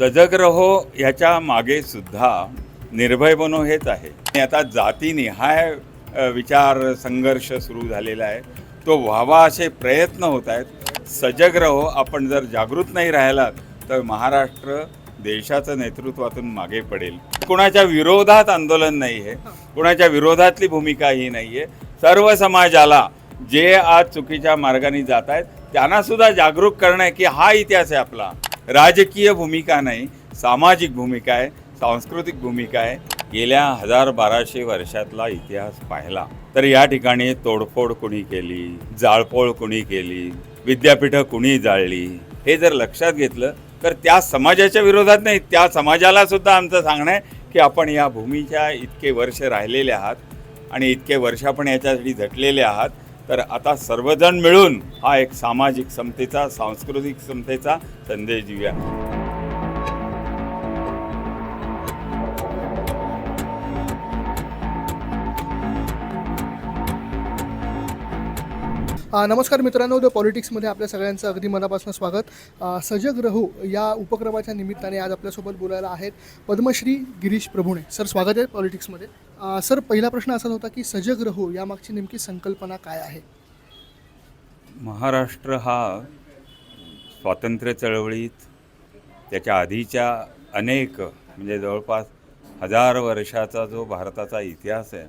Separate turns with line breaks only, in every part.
सजग रहो ह्याच्या मागे सुद्धा निर्भय बनो हेच आहे. आणि आता जातीनिहाय विचार संघर्ष सुरू झालेला आहे. तो व्हावा असे प्रयत्न होत आहेत. सजग रहो आपण जर जागृत नाही राहिलात तर महाराष्ट्र देशाचं नेतृत्वातून मागे पडेल. कुणाच्या विरोधात आंदोलन नाही आहे कुणाच्या विरोधातली भूमिका ही नाही आहे सर्व समाजाला जे आज चुकीच्या मार्गाने जात आहेत त्यांना सुद्धा जागरूक करणं आहे की हा इतिहास आहे आपला. राजकीय भूमिका नाही सामाजिक भूमिका आहे सांस्कृतिक भूमिका आहे. गेल्या हजार बाराशे वर्षातला इतिहास पाहिला. तर या ठिकाणी तोडफोड कुणी केली जाळपोळ कुणी केली विद्यापीठं कुणी जाळली हे जर लक्षात घेतलं तर त्या समाजाच्या विरोधात नाही त्या समाजाला सुद्धा आमचं सांगणं आहे की आपण या भूमीच्या इतके वर्ष राहिलेले आहात आणि इतके वर्ष आपण याच्यासाठी झटलेले आहात तर आता सर्वजण मिळून हा एक सामाजिक समतेचा सांस्कृतिक समतेचा संदेश देऊया.
नमस्कार मित्रांनो द पॉलिटिक्समध्ये आपल्या सगळ्यांचं अगदी मनापासून स्वागत. सजग रहू या उपक्रमाच्या निमित्ताने आज आपल्यासोबत बोलायला आहेत पद्मश्री गिरीश प्रभुणे. सर स्वागत आहे पॉलिटिक्समध्ये. सर पहिला प्रश्न असा होता की सजग रहो यामागची नेमकी संकल्पना काय आहे?
महाराष्ट्र हा स्वातंत्र्य चळवळीत त्याच्या आधीच्या अनेक म्हणजे जवळपास हजार वर्षाचा जो भारताचा इतिहास आहे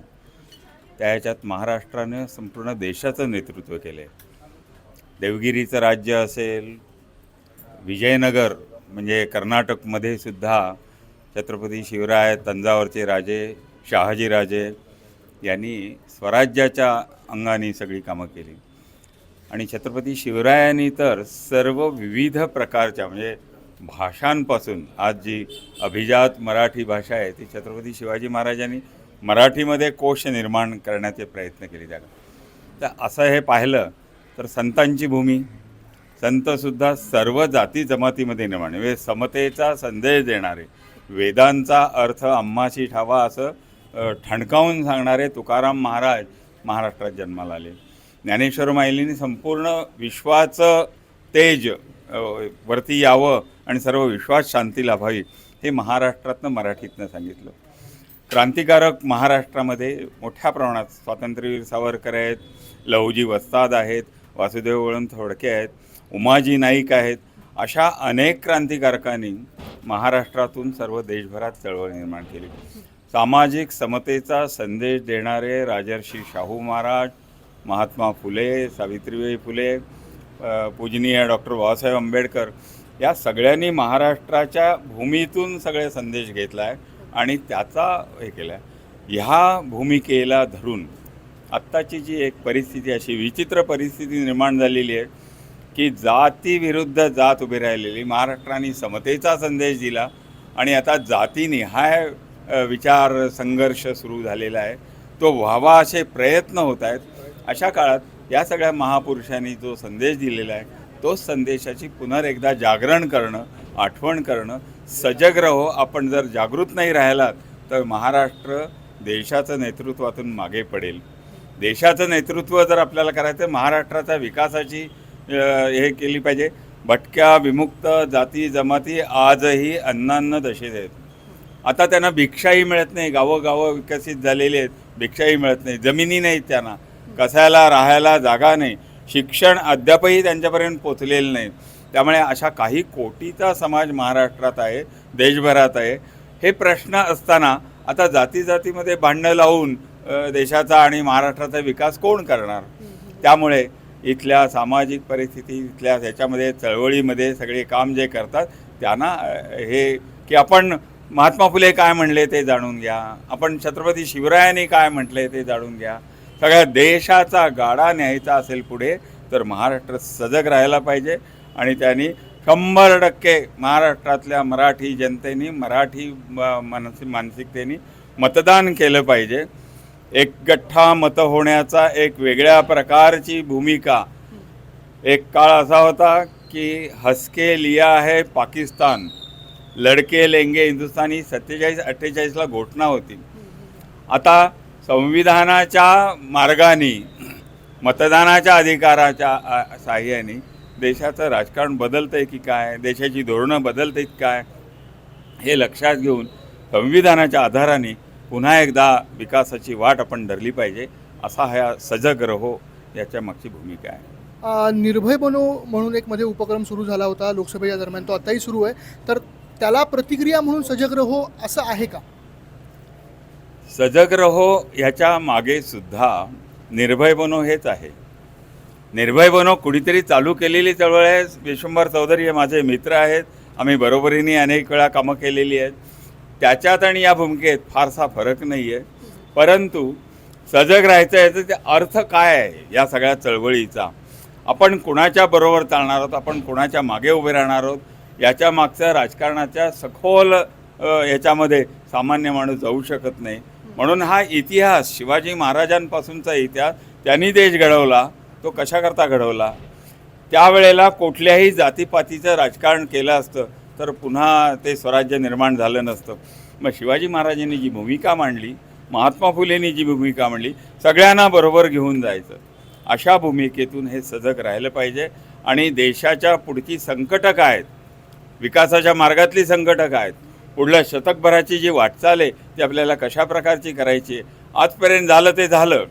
त्या ह्याच्यात महाराष्ट्रानं संपूर्ण देशाचं नेतृत्व केलं आहे देवगिरीचं राज्य असेल विजयनगर म्हणजे कर्नाटकमध्ये सुद्धा छत्रपती शिवराय तंजावरचे राजे शहाजीराजे यांनी स्वराज्याच्या अंगाने सगळी कामं केली. आणि छत्रपती शिवरायांनी तर सर्व विविध प्रकारच्या म्हणजे भाषांपासून आज जी अभिजात मराठी भाषा आहे ती छत्रपती शिवाजी महाराजांनी मराठीमध्ये कोश निर्माण करण्याचे प्रयत्न केले त्या तर असं हे पाहिलं तर संतांची भूमी संतसुद्धा सर्व जाती जमातीमध्ये निर्माण म्हणजे समतेचा संदेश देणारे वेदांचा अर्थ अम्माशी ठावा असं ठणकावून सांगणारे तुकाराम महाराज महाराष्ट्रात जन्माला आले. ज्ञानेश्वर माहिलीने संपूर्ण विश्वाचं तेज वरती यावं आणि सर्व विश्वास शांती लाभावी हे महाराष्ट्रातनं मराठीतनं सांगितलं. क्रांतिकारक महाराष्ट्रामध्ये मोठ्या प्रमाणात स्वातंत्र्यवीर सावरकर आहेत लहुजी वस्ताद आहेत वासुदेव वळण थोडके आहेत उमाजी नाईक आहेत अशा अनेक क्रांतिकारकांनी महाराष्ट्रातून सर्व देशभरात चळवळ निर्माण केली. सामाजिक समतेचा संदेश देणारे राजर्षी शाहू महाराज महात्मा फुले सावित्रीबाई फुले पूजनीय डॉक्टर बाबासाहेब आंबेडकर या सगळ्यांनी महाराष्ट्राच्या भूमीतून सगळे संदेश घेतला आहे आणि त्याचा हे केला आहे ह्या भूमिकेला धरून आत्ताची जी एक परिस्थिती अशी विचित्र परिस्थिती निर्माण झालेली आहे की जातीविरुद्ध जात उभी राहिलेली महाराष्ट्राने समतेचा संदेश दिला आणि आता जातीनिहाय विचार संघर्ष सुरू झालेला आहे. तो व्हावा असे प्रयत्न होत आहेत. अशा काळात या सगळ्या महापुरुषांनी जो संदेश दिलेला आहे तोच संदेशाची पुन्हा एकदा जागरण करणं आठवण करणं सजग रहो. आपण जर जागृत नाही राहिलात तर महाराष्ट्र देशाचं नेतृत्वातून मागे पडेल. देशाचं नेतृत्व जर आपल्याला करायचं महाराष्ट्राच्या विकासाची हे केली पाहिजे. भटक्या विमुक्त जाती जमाती आजही अन्नान्न दशेत आहेत. आता त्यांना भिक्षाही मिळत नाही गावोगावं विकसित झालेली आहेत भिक्षाही मिळत नाही जमिनी नाहीत त्यांना कसायला राहायला जागा नाही शिक्षण अद्यापही त्यांच्यापर्यंत पोचलेलं नाही. त्यामुळे अशा काही कोटीचा समाज महाराष्ट्रात आहे देशभरात आहे. हे प्रश्न असताना आता जाती जातीमध्ये भांडणं लावून देशाचा आणि महाराष्ट्राचा विकास कोण करणार? त्यामुळे इथल्या सामाजिक परिस्थिती इथल्या ह्याच्यामध्ये चळवळीमध्ये सगळे काम जे करतात त्यांना हे की आपण महात्मा फुले काय म्हणले ते जाणून घ्या. आपण छत्रपती शिवरायांनी काय म्हटले ते जाणून घ्या. सगळ्या देशाचा गाडा न्यायचा असेल पुढे तर महाराष्ट्र सजग राहायला पाहिजे. आणि त्यांनी शंभर टक्के महाराष्ट्रातल्या मराठी जनतेनी मराठी म- मानसिक मानसिकतेने मतदान केलं पाहिजे. एक गठ्ठा मत होण्याचा एक वेगळ्या प्रकारची भूमिका. एक काळ असा होता की हसके लिया है पाकिस्तान. लडके लेंगे हिंदुस्थानी सत्तेचाळीस अठ्ठेचाळीसला घोषणा होती. आता संविधानाच्या मार्गाने मतदानाच्या अधिकाराच्या साह्याने देशाचं राजकारण बदलतं आहे की काय? देशाची धोरणं बदलत आहेत काय? हे लक्षात घेऊन संविधानाच्या आधाराने पुन्हा एकदा विकासाची वाट आपण धरली पाहिजे असा हा सजग रहो याच्या मागची भूमिका आहे.
निर्भय बनो म्हणून एक मध्ये उपक्रम सुरू झाला होता लोकसभेच्या दरम्यान तो आताही सुरू आहे. तर त्याला प्रतिक्रिया म्हणून सजग रहो असं आहे का?
सजग रहो ह्याच्या मागे सुद्धा निर्भय बनो हेच आहे. निर्भय बनो कुणीतरी चालू केलेली चळवळ आहे विश्वंभर चौधरी हे माझे मित्र आहेत. आम्ही बरोबरीने अनेक वेळा कामं केलेली आहेत. त्याच्यात आणि या भूमिकेत फारसा फरक नाही आहे परंतु सजग राहायचं याचा ते अर्थ काय आहे या सगळ्या चळवळीचा? आपण कुणाच्या बरोबर चालणार आहोत? आपण कुणाच्या मागे उभे राहणार आहोत? याच्या मागच्या राजकारणाच्या सखोल याच्यामध्ये सामान्य माणूस जाऊ शकत नाही. म्हणून हा इतिहास शिवाजी महाराजांपासूनचा इतिहास त्यांनी देश घडवला तो कशाकरता घडवला? त्यावेळेला कुठल्याही जातीपातीचं राजकारण केलं असतं तर पुन्हा ते स्वराज्य निर्माण झालं नसतं. मग शिवाजी महाराजांनी जी भूमिका मांडली महात्मा फुलेंनी जी भूमिका मांडली सगळ्यांना बरोबर घेऊन जायचं. अशा भूमिकेतून हे सजग राहिलं पाहिजे आणि देशाच्या पुढची संकटं काय आहेत विकासाच्या मार्गातली संकटक आहेत. पुढल्या शतकभराची जी वाटचाल आहे ती आपल्याला कशा प्रकारची करायची आहे? आजपर्यंत झालं ते झालं.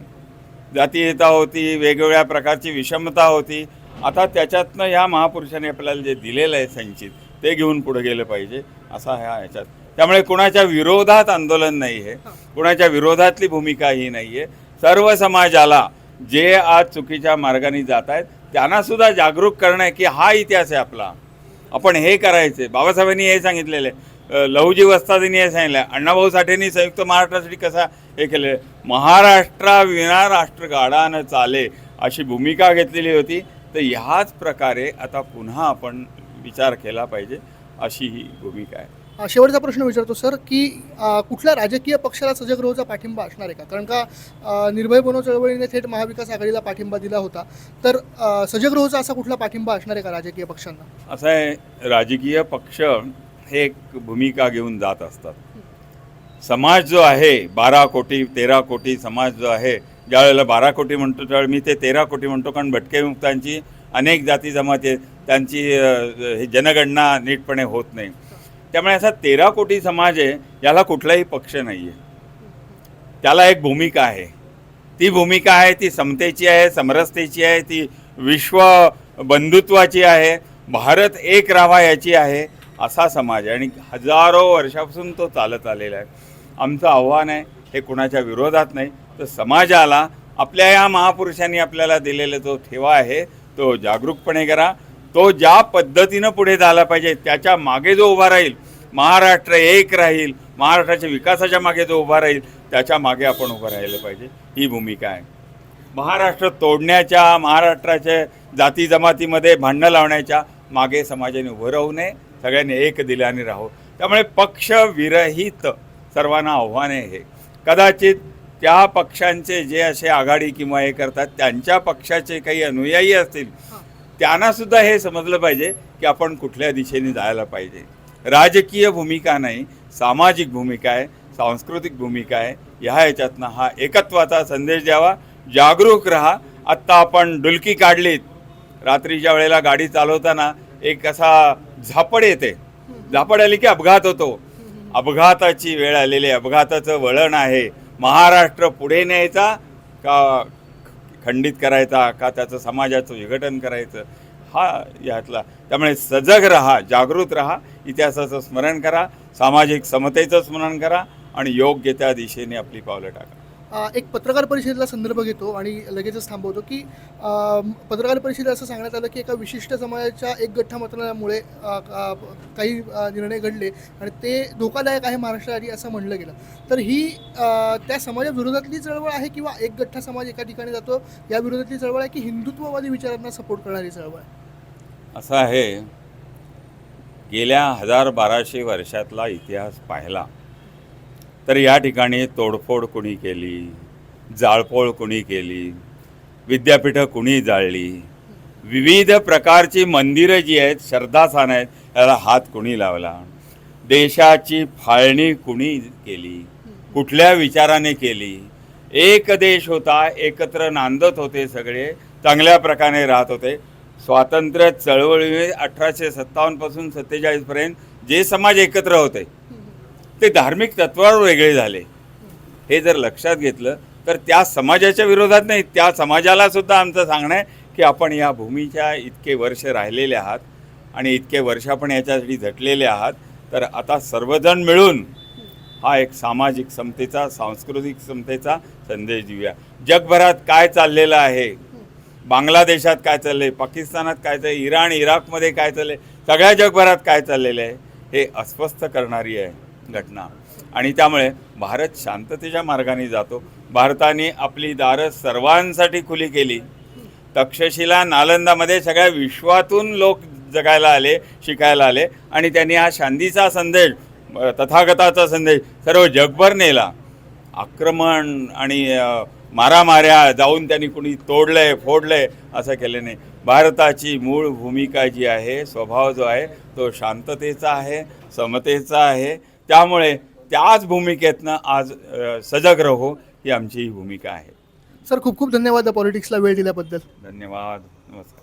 जातीयता होती वेगवेगळ्या प्रकारची विषमता होती. आता त्याच्यातनं ह्या महापुरुषांनी आपल्याला जे दिलेलं आहे संचित ते घेऊन पुढे गेलं पाहिजे असा ह्या ह्याच्यात. त्यामुळे कुणाच्या विरोधात आंदोलन नाही आहे कुणाच्या विरोधातली भूमिका ही नाही आहे सर्व समाजाला जे आज चुकीच्या मार्गाने जात आहेत त्यांना सुद्धा जागरूक करणं आहे की हा इतिहास आहे आपला. आपण हे करायचे. बाबासाहेबांनी हे सांगितलेलं. आहे अ, लहुजी वस्तादींनी हे सांगितलं. आहे अण्णाभाऊ साठेंनी संयुक्त महाराष्ट्रासाठी कसा हे केलं? आहे महाराष्ट्राविना राष्ट्र गाडानं चाले अशी भूमिका घेतलेली होती. तर ह्याच प्रकारे आता पुन्हा आपण विचार केला पाहिजे अशी ही भूमिका आहे.
शेवटचा प्रश्न विचारतो सर की कुठल्या राजकीय पक्षाला सजग पाठिंबा असणार आहे का? कारण का निर्भय बनो चळवळीने थेट महाविकास आघाडीला पाठिंबा दिला होता. तर अ, सजग असा कुठला पाठिंबा असणार आहे का राजकीय पक्षांना?
असं आहे राजकीय पक्ष हे एक भूमिका घेऊन जात असतात. समाज जो आहे बारा कोटी तेरा कोटी समाज जो आहे ज्या वेळेला बारा कोटी म्हणतो त्यावेळी मी ते तेरा कोटी म्हणतो कारण भटके मुक्तांची अनेक जाती जमाती आहेत. त्यांची हे जनगणना नीटपणे होत नाही. त्यामुळे असा तेरा कोटी समाज आहे याला कुठलाही पक्ष नाही आहे त्याला एक भूमिका आहे. ती भूमिका आहे ती समतेची आहे समरसतेची आहे ती विश्व बंधुत्वाची आहे भारत एक राहावा याची आहे असा समाज आहे. आणि हजारो वर्षापासून तो चालत आलेला आहे. आमचं आव्हान आहे हे कुणाच्या विरोधात नाही तर समाजाला आपल्या या महापुरुषांनी आपल्याला दिलेला जो ठेवा आहे तो जागरूकपणे करा. तो ज्या पद्धतीनं पुढे झाला पाहिजे त्याच्यामागे जो उभा राहील महाराष्ट्र एक राहील महाराष्ट्राच्या विकासाच्या मागे जो उभा राहील त्याच्यामागे आपण उभं राहिलं पाहिजे. ही भूमिका आहे. महाराष्ट्र तोडण्याच्या महाराष्ट्राच्या जाती जमातीमध्ये भांडणं लावण्याच्या मागे समाजाने उभं राहू नये सगळ्यांनी एक दिल्याने राहू. त्यामुळे पक्षविरहित सर्वांना आव्हान आहे हे. कदाचित त्या पक्षांचे जे असे आघाडी किंवा हे करतात त्यांच्या पक्षाचे काही अनुयायी असतील त्यांना सुद्धा हे समजलं पाहिजे की आपण कुठल्या दिशेने जायला पाहिजे. राजकीय भूमिका नाही सामाजिक भूमिका आहे सांस्कृतिक भूमिका आहे. ह्या ह्याच्यातनं हा एकत्वाचा संदेश द्यावा जागरूक राहा. आत्ता आपण डुलकी काढलीत. रात्रीच्या वेळेला गाडी चालवताना एक असा झापड येते. झापड आली की अपघात होतो. अपघाताची वेळ आलेली आहे. अपघाताचं वळण आहे. महाराष्ट्र पुढे न्यायचा का खंडित करायचा का त्याचं समाजाचं विघटन करायचं हा यातला. त्यामुळे सजग राहा जागृत राहा इतिहासाचं स्मरण करा सामाजिक समतेचं स्मरण करा आणि योग्य त्या दिशेने आपली पावलं टाका.
एक पत्रकार परिषदेला संदर्भ घेतो आणि लगेचच थांबवतो की पत्रकार परिषदेत असं सांगण्यात आलं की एका विशिष्ट समाजाच्या एक गठ्ठा मतदानामुळे काही निर्णय घडले आणि ते धोकादायक आहे महाराष्ट्रासाठी असं म्हणलं गेलं. तर ही त्या समाजाविरोधातली चळवळ आहे किंवा एक गठ्ठा समाज एका ठिकाणी जातो या विरोधातली चळवळ आहे की हिंदुत्ववादी विचारांना सपोर्ट करणारी चळवळ आहे?
असं आहे गेल्या हजार बाराशे वर्षातला इतिहास पाहिला तर या ठिकाणी तोडफोड कुणी केली? जाळपोळ कुणी केली? विद्यापीठं कुणी जाळली? विविध प्रकारची मंदिरं जी आहेत श्रद्धास्थान आहेत याला हात कुणी लावला? देशाची फाळणी कुणी केली? कुठल्या विचाराने केली? एक देश होता एकत्र नांदत होते सगळे चांगल्या प्रकारे राहत होते. स्वातंत्र्य चळवळी अठराशे सत्तावन्नपासून सत्तेचाळीसपर्यंत जे समाज एकत्र होते ते धार्मिक तत्वावर वेगळे झाले. हे जर लक्षात घेतलं तर त्या समाजाच्या विरोधात नाही त्या समाजाला सुद्धा आमचं सांगणं आहे की आपण या भूमीच्या इतके वर्ष राहिलेले आहात आणि इतके वर्ष आपण याच्यासाठी झटलेले आहात तर आता सर्वजण मिळून हा एक सामाजिक समतेचा सांस्कृतिक समतेचा संदेश देऊया. जगभरात काय चाललेलं आहे? बांगलादेशात काय चाललं आहे पाकिस्तानात काय चाललं आहे इराण इराकमध्ये काय चाललं आहे सगळ्या जगभरात काय चाललेलं आहे? हे अस्वस्थ करणारी आहे. घटना. आणि त्यामुळे भारत शांततेच्या मार्गाने जातो. भारताने आपली दारं सर्वांसाठी खुली केली. तक्षशिला नालंदामध्ये सगळ्या विश्वातून लोक जगायला आले शिकायला आले. आणि त्यांनी हा शांतीचा संदेश तथागताचा संदेश सर्व जगभर नेला. आक्रमण आणि मारामाऱ्या जाऊन त्यांनी कुणी तोडलंय फोडलंय असं केलं नाही. भारताची मूळ भूमिका जी आहे स्वभाव जो आहे तो शांततेचा आहे समतेचा आहे. त्यामुळे त्याच भूमिकेतनं आज सजग राहू ही आमची भूमिका आहे.
सर खूप खूप धन्यवाद पॉलिटिक्सला वेळ दिल्याबद्दल.
धन्यवाद. नमस्कार.